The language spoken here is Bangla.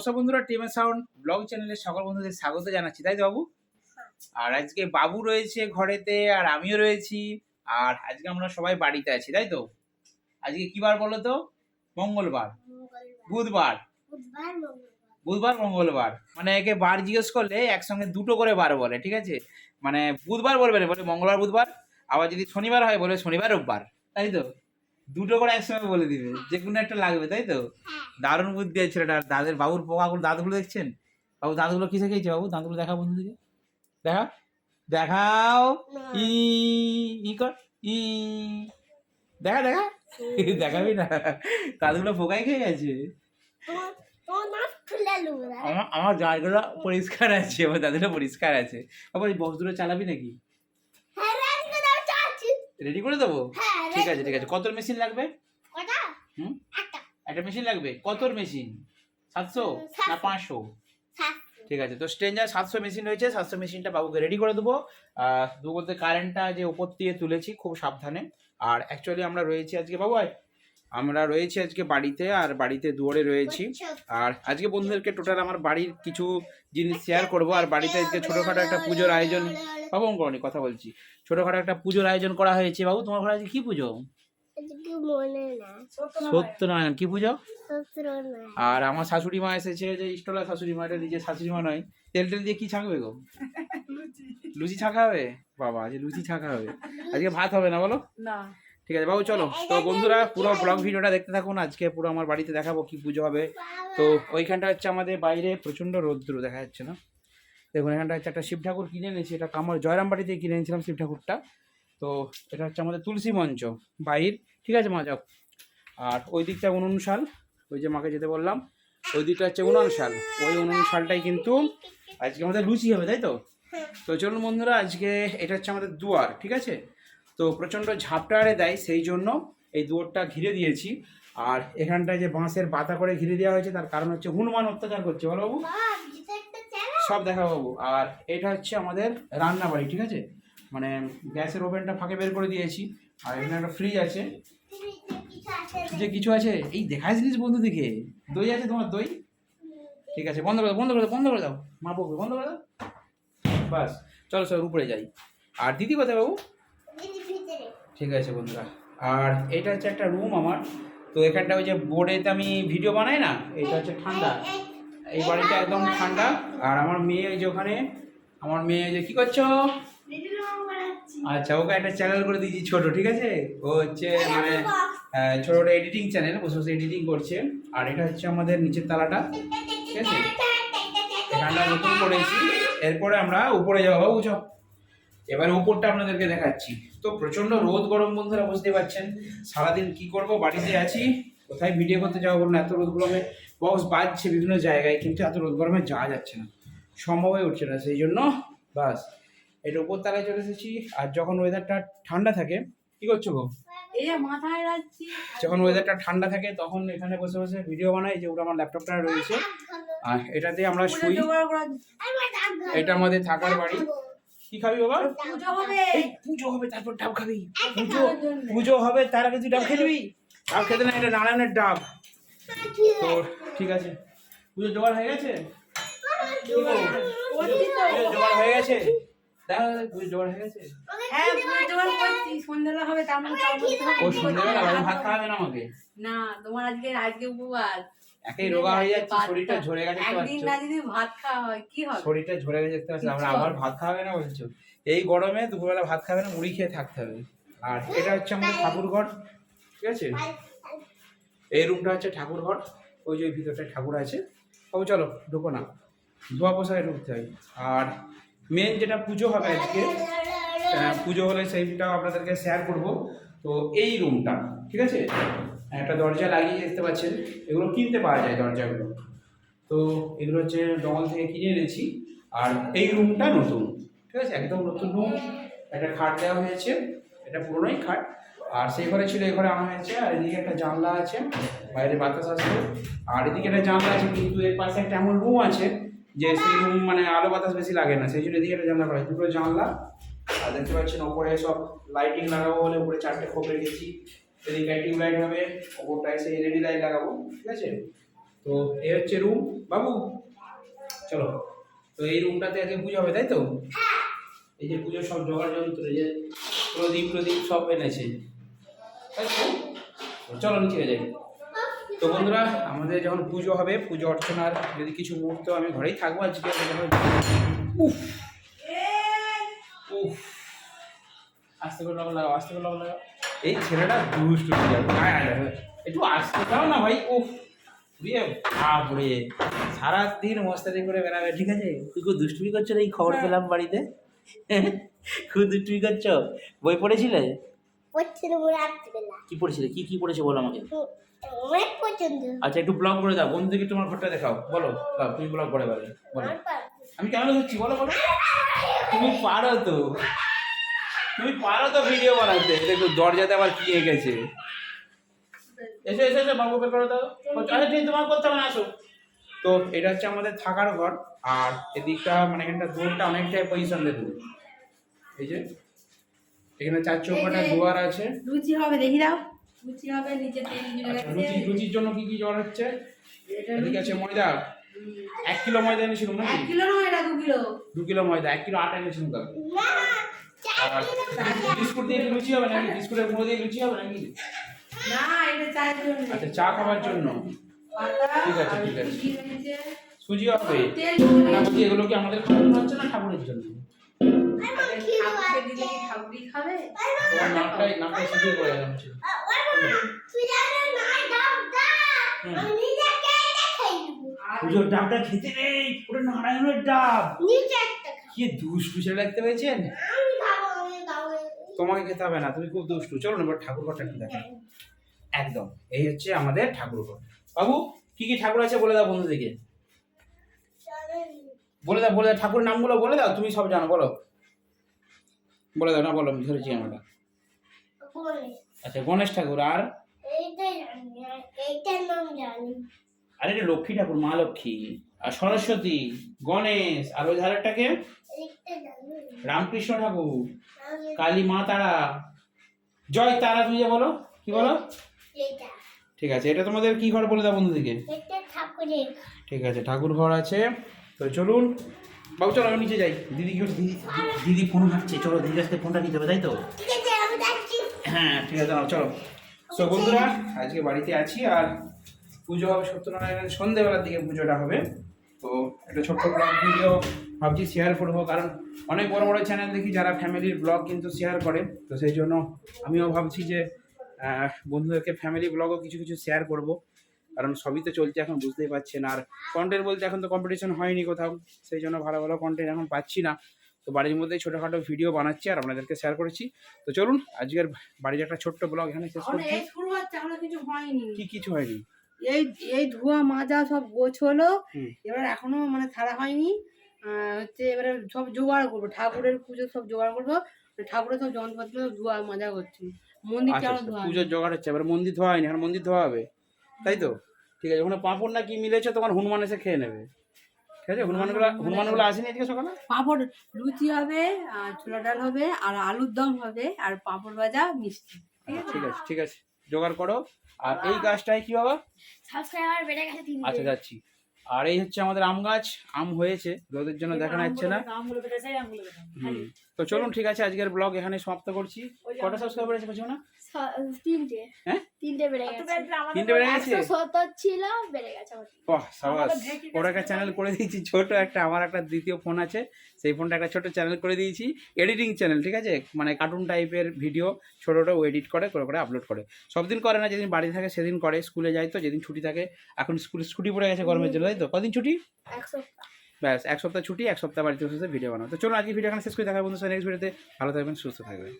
নমস্কার বন্ধুরা টিম সাউন্ড ব্লগ চ্যানেলে সকল বন্ধুদের স্বাগত জানাচ্ছি, তাই বাবু? আর আজকে বাবু রয়েছে ঘরেতে আর আমিও রয়েছি, আর আজকে আমরা সবাই বাড়িতে আছি, তাই তো? আজকে কি বার বলো তো? মঙ্গলবার। বুধবার। বুধবার, মঙ্গলবার। মানে একে বার জিজ্ঞেস করলে একসঙ্গে দুটো করে বার বলে, ঠিক আছে? মানে বুধবার বলবে না, বলে মঙ্গলবার, বুধবার। আবার যদি শনিবার হয়, বলে শনিবার, রোববার, তাই তো? দুটো করে একসঙ্গে বলে দিবে। যে কোনো একটা লাগবে তাই তো? দারুণ বুদ্ধি আছে ছেলেটার দাদের বাবুর পোকাগুলো দাঁতগুলো দেখছেন? বাবু দাঁতগুলো কিসে খেয়েছে বাবু? দাঁতগুলো দেখাও বন্ধুদিকে দেখা দেখাও। ই ই কর। ই। দেখা দেখা। দেখাবি না। দাঁতগুলো পোকাই খেয়ে গেছে। আমার আমার দাঁতগুলো পরিষ্কার আছে আমার দাঁতগুলো পরিষ্কার আছে। আবার এই বক্স দুটো চালাবি নাকি? রেডি করে দেবো? ঠিক আছে ঠিক আছে। কত মেশিন লাগবে? হুম? একটা মেশিন লাগবে? কতর মেশিন সাতশো? না পাঁচশো? ঠিক আছে তো স্ট্রেঞ্জার সাতশো মেশিন রয়েছে সাতশো মেশিনটা বাবুকে রেডি করে দেবো। দু বলতে কারেন্টটা যে উপর দিয়ে তুলেছি খুব সাবধানে। আর অ্যাকচুয়ালি আমরা রয়েছি আজকে বাবু আমরা রয়েছি আজকে বাড়িতে আর বাড়িতে দুয়ারে রয়েছি। আর আজকে বন্ধুদেরকে টোটাল আমার বাড়ির কিছু জিনিস শেয়ার করব। আর বাড়িতে আজকে ছোটোখাটো একটা পুজোর আয়োজন বাবু করনি কথা বলছি। ছোটোখাটো একটা পুজোর আয়োজন করা হয়েছে। বাবু তোমার ঘরে আজকে কি পুজো? সত্যনারায়ণ। কি পুজো? আর আমার শাশুড়ি মা এসেছে যে ইষ্টলা শাশুড়ি মা এটা নিজের শাশুড়ি মা নয়। তেল টেল দিয়ে কি ছাঁকবে গো? লুচি। ছাঁকা হবে? বাবা আজ লুচি ছাঁকা হবে। আজকে ভাত হবে না বলো? না। ঠিক আছে বাবু চলো। তো বন্ধুরা পুরো ব্লগ ভিডিওটা দেখতে থাকুন। আজকে পুরো আমার বাড়িতে দেখাবো কি পুজো হবে। তো ওইখানটা হচ্ছে আমাদের বাইরে প্রচণ্ড রৌদ্র দেখা যাচ্ছে না? দেখুন এখানটা হচ্ছে একটা শিব ঠাকুর কিনে এনেছি। এটা কামর জয়রামবাড়ি থেকে কিনে এনেছিলাম শিব ঠাকুরটা। তো এটা হচ্ছে আমাদের তুলসী মঞ্চ বাইর। ঠিক আছে মা যাও। আর ওই দিকটা উনুন শাল ওই যে মাকে যেতে বললাম। ওই দিকটা হচ্ছে উনুন শাল। ওই উনুন শালটাই কিন্তু আজকে আমাদের লুচি হবে তাই তো? তো চলুন বন্ধুরা আজকে এটা হচ্ছে আমাদের দুয়ার ঠিক আছে? তো প্রচণ্ড ঝাপটাড়ে দেয় সেই জন্য এই দুয়ারটা ঘিরে দিয়েছি। আর এখানটায় যে বাঁশের বাতা করে ঘিরে দেওয়া হয়েছে তার কারণ হচ্ছে হনুমান অত্যাচার করছে। বলো বাবু। সব দেখা বাবু। আর এটা হচ্ছে আমাদের রান্নাবাড়ি ঠিক আছে? মানে গ্যাসের ওভেনটা ফাঁকে বের করে দিয়েছি। আর এখানে একটা ফ্রিজ আছে। যে কিছু আছে এই দেখায় জিনিস বন্ধু দিকে দই আছে তোমার দই? ঠিক আছে বন্ধ করে দাও বন্ধ করে দাও বন্ধ করে দাও। মা বকবে বন্ধ করে দাও। বাস চলো চলো উপরে যাই। আর দিদি কোথায় বাবু? ঠিক আছে বন্ধুরা। আর এটা হচ্ছে একটা রুম আমার। তো এখানটা ওই যে বোর্ডেতে আমি ভিডিও বানাই না, এটা হচ্ছে ঠান্ডা। এই বাড়িটা একদম ঠান্ডা। আর আমার মেয়ে ওই যে ওখানে, আমার মেয়ে যে কি করছ? আচ্ছা ওকে একটা চ্যানেল করে দিয়েছি ছোট, ঠিক আছে? ও হচ্ছে মানে ছোট ছোট এডিটিং চ্যানেল বসে বসে এডিটিং করছে। আর এটা হচ্ছে আমাদের নিচের তালাটা, ঠিক আছে? এখানটা নতুন করেছি। এরপরে আমরা উপরে যাব চল। এবার উপরটা আপনাদেরকে দেখাচ্ছি। তো প্রচণ্ড রোদ গরম বন্ধুরা বুঝতে পারছেন। সারাদিন কি করব? বাড়িতে আছি। কোথায় ভিডিও করতে যাব বলুন এত রোদ গরমে বক্স বাজছে বিভিন্ন জায়গায় কিন্তু এত রোদ গরমে যাওয়া যাচ্ছে না। সম্ভব হয়ে উঠছে না সেই জন্য বাস। এটা উপর তালায় চলে এসেছি। আর যখন ওয়েদারটা ঠান্ডা থাকে কি করছ গো? যখন ওয়েদারটা ঠান্ডা থাকে তখন এখানে বসে বসে ভিডিও বানাই যে ওটা আমার ল্যাপটপটা রয়েছে। আর এটাতে আমরা শুই। এটা আমাদের থাকার বাড়ি। কি খাবি বাবা? পুজো হবে। এই পুজো হবে তারপর ডাব খাবি। পুজো পুজো হবে তার আগে তুই ডাব খেলবি ডাব খেতে না এটা নারায়ণের ডাব। তো ঠিক আছে। পুজো জোগাড় হয়ে গেছে? জোগাড় হয়ে গেছে? হয়ে হবে ও পুজো। সন্ধ্যেবেলা বাড়ি ভাত খাওয়াবে না আমাকে? না তোমার আজকে আজকে উপবাস। একেই রোগা হয়ে যাচ্ছে শরীরটা ঝরে গেছে একদিন না যদি ভাত খাওয়া হয় কি হবে? শরীরটা ঝরে গেছে দেখতে পাচ্ছ? আমরা আবার ভাত খাওয়াবে না বলছো? এই গরমে দুপুরবেলা ভাত খাবে না মুড়ি খেয়ে থাকতে হবে। আর এটা হচ্ছে আমাদের ঠাকুর ঘর ঠিক আছে? এই রুমটা হচ্ছে ঠাকুর ঘর ওই যে ভিতরটা ঠাকুর আছে। তবে চলো ঢুকো না। ধোয়া পোশাকে ঢুকতে হয়। আর মেন যেটা পুজো হবে আজকে পুজো হলে সেইটাও আপনাদেরকে শেয়ার করব। তো এই রুমটা ঠিক আছে? একটা দরজা লাগিয়ে দেখতে পাচ্ছেন, এগুলো কিনতে পাওয়া যায় দরজাগুলো। তো এগুলো হচ্ছে ডবল থেকে কিনে এনেছি, আর এই রুমটা নতুন, ঠিক আছে? একদম নতুন রুম একটা খাট দেওয়া হয়েছে, এটা পুরোনোই খাট। আর সেই ঘরে ছিল, এই ঘরে আনা হয়েছে, আর এদিকে একটা জানলা আছে, বাইরে বাতাস আসবে আর এদিকে একটা জানলা আছে, কিন্তু এর পাশে একটা এমন রুম আছে, যে সেই রুম মানে আলো বাতাস বেশি লাগে না, সেই জন্য এদিকে একটা জানলা করা। দুটো জানলা আর দেখতে পাচ্ছেন ওপরে সব লাইটিং লাগাবো বলে উপরে চারটে খোপ রেখেছি এদিকে টিউব লাইট হবে ওপরটায় সেই এলইডি লাইট লাগাবো ঠিক আছে? তো এই হচ্ছে রুম বাবু চলো। তো এই রুমটাতে আজকে পুজো হবে তাই তো? এই যে পুজোর সব জোগাড় যন্ত্র যে প্রদীপ প্রদীপ সব এনেছে। তাই তো? তো চলো নিচে যাই। তো বন্ধুরা আমাদের যখন পুজো হবে পুজো অর্চনার যদি কিছু মুহূর্ত আমি ঘরেই থাকব আজকে উফ! আস্তে করে লগা লাগাও আস্তে করে লগা লাগাও এই ছেলেটা দুষ্টু হয়ে। একটু আসতে দাও না ভাই উফ। দিয়ে বাপরে। সারাদিন মস্তানি করে বেড়াবে ঠিক আছে? তুই খুব দুষ্টুমি করছ এই খবর পেলাম বাড়িতে? খুব দুষ্টুমি করছ? বই পড়েছিলে? পড়ছিল কি পড়েছিলে? কি কি পড়েছে বলো আমাকে? আচ্ছা একটু ব্লগ করে দাও বন্ধুদেরকে তোমার ঘরটা দেখাও। বলো তুমি ব্লগ করে পারবে বলো। আমি কেমন হচ্ছি বলো বলো। তুমি পারো তো। তুমি পারো তো ভিডিও বানাতে। দেখো দরজাতে আবার কি এঁকেছে এসো এসো এসো বাবু বের করে দাও। আচ্ছা ঠিক তোমার করতে হবে না আসো। তো এটা হচ্ছে আমাদের থাকার ঘর। আর এদিকটা মানে এখানটা দূরটা অনেকটাই পজিশন দেখুন এই যে এখানে চার চৌকাটা দুয়ার আছে। লুচি হবে দেখি দাও। লুচি হবে নিচে তেল আচ্ছা, লুচি লুচির জন্য কি কি জ্বর হচ্ছে? এটা এদিকে আছে ময়দা। এক কিলো ময়দা এনেছিলাম এক কিলো নয় এটা দু কিলো। দু কিলো ময়দা এক কিলো আটা এনেছিলাম কাকু না চার আর কিলো বিস্কুট দিয়ে লুচি হবে নাকি? বিস্কুটের গুঁড়ো দিয়ে লুচি হবে নাকি? না এটা চায়ের জন্য। আচ্ছা চা খাবার জন্য। ঠিক আছে, ঠিক আছে। সুজি হবে। বলছি এগুলো কি আমাদের খাওয়ানো হচ্ছে না ঠাকুরের জন্য? পুজোর ডাবটা খেতে নেই নারায়ণের ডাব। কি দুষ্টু ছেলে দেখতে পেয়েছেন? তোমাকে খেতে হবে না তুমি খুব দুষ্টু। চলো না এবার ঠাকুর ঘরটা একটু দেখো একদম এই হচ্ছে আমাদের ঠাকুর ঘর। বাবু কি কি ঠাকুর আছে বলে দাও বন্ধুদেরকে। বলে দাও বলে দাও ঠাকুরের নামগুলো বলে দাও তুমি সব জানো বলো। বলে দাও না বলো আমি ধরেছি আমরা। আচ্ছা গণেশ ঠাকুর আর? আর এটা লক্ষ্মী ঠাকুর মা লক্ষ্মী। আর সরস্বতী গণেশ আর ওই ধারেরটাকে? রামকৃষ্ণ ঠাকুর। কালী মা তারা। জয় তারা তুমি যে বলো কি বলো? ঠিক আছে এটা তোমাদের কি ঘর বলে দাও বন্ধুদিকে? ঠিক আছে ঠাকুর ঘর আছে। তো চলুন। বাবু চলো নিচে যাই। দিদি কি দিদি দিদি ফোন ঘাটছে। চলো দিদির কাছ থেকে ফোনটা নিতে হবে তাই তো? হ্যাঁ ঠিক আছে চলো। তো বন্ধুরা আজকে বাড়িতে আছি আর পুজো হবে সত্যনারায়ণের সন্ধেবেলার দিকে পুজোটা হবে। তো একটা ছোট্ট ব্লগ ভিডিও ভাবছি শেয়ার করব কারণ অনেক বড় বড় চ্যানেল দেখি যারা ফ্যামিলির ব্লগ কিন্তু শেয়ার করে। তো সেই জন্য আমিও ভাবছি যে বন্ধুদেরকে ফ্যামিলি ব্লগও কিছু কিছু শেয়ার করব। কারণ সবই তো চলছে এখন বুঝতেই পারছেন। আর কন্টেন্ট বলতে এখন তো কম্পিটিশন হয়নি কোথাও সেই জন্য ভালো ভালো কন্টেন্ট এখন পাচ্ছি না। তো বাড়ির মধ্যেই ছোটোখাটো ভিডিও বানাচ্ছি আর আপনাদেরকে শেয়ার করেছি। তো চলুন আজকের বাড়ির একটা ছোট্ট ব্লগ এখানে শেষ করছি। কি কিছু হয়নি? এই এই ধোয়া মাজা সব গোছ হলো এবার এখনও মানে ছাড়া হয়নি। হচ্ছে এবারে সব জোগাড় করব। ঠাকুরের পুজো সব জোগাড় করব। ঠাকুরের সব যন্ত্রপাতি সব ধোয়া মাজা করছি। মন্দির আচ্ছা কেমন আচ্ছা, ধোয়া পুজোর জোগাড় হচ্ছে এবার মন্দির ধোয়া হয়নি এখন মন্দির ধোয়া হবে। তাই তো? ঠিক আছে ওখানে পাঁপড় না কি মিলেছে তোমার হনুমান এসে খেয়ে নেবে। ঠিক আছে হনুমানগুলো হনুমানগুলো আসেনি আজকে সকালে? পাঁপড় লুচি হবে আর ছোলা ডাল হবে আর আলুর দম হবে আর পাঁপড় ভাজা মিষ্টি। আচ্ছা, ঠিক আছে ঠিক আছে জোগাড় করো। আর এই গাছটায় কি বাবা? সাবস্ক্রাইবার বেড়ে গেছে তিন আচ্ছা যাচ্ছি। আর এই হচ্ছে আমাদের আম গাছ। আম হয়েছে রোদের জন্য দেখানো যাচ্ছে না। হুম। তো চলুন ঠিক আছে আজকের ব্লগ এখানে সমাপ্ত করছি। কটা সাবস্ক্রাইবার আছে না তিনটে। হ্যাঁ? তিনটে বেড়ে গেছে। তিনটে বেড়ে গেছে? সত্তর ছিল বেড়ে গেছে বাহ সাবাস। ওর একটা চ্যানেল করে দিয়েছি ছোট একটা আমার একটা দ্বিতীয় ফোন আছে। সেই ফোনটা একটা ছোট চ্যানেল করে দিয়েছি। এডিটিং চ্যানেল ঠিক আছে? মানে কার্টুন টাইপের ভিডিও ছোটো ছোটো এডিট করে করে করে আপলোড করে। সব দিন করে না যেদিন বাড়ি থাকে সেদিন করে। স্কুলে যায় তো যেদিন ছুটি থাকে এখন স্কুলে ছুটি পড়ে গেছে গরমের জন্য তাই তো? কদিন ছুটি? এক সপ্তাহ। ব্যাস এক সপ্তাহ ছুটি এক সপ্তাহ বাড়িতে বসে ভিডিও বানাও তো চলো আজকে ভিডিও এখানে শেষ করে দেখা বন্ধু নেক্সট ভিডিওতে ভালো থাকবেন সুস্থ থাকবেন।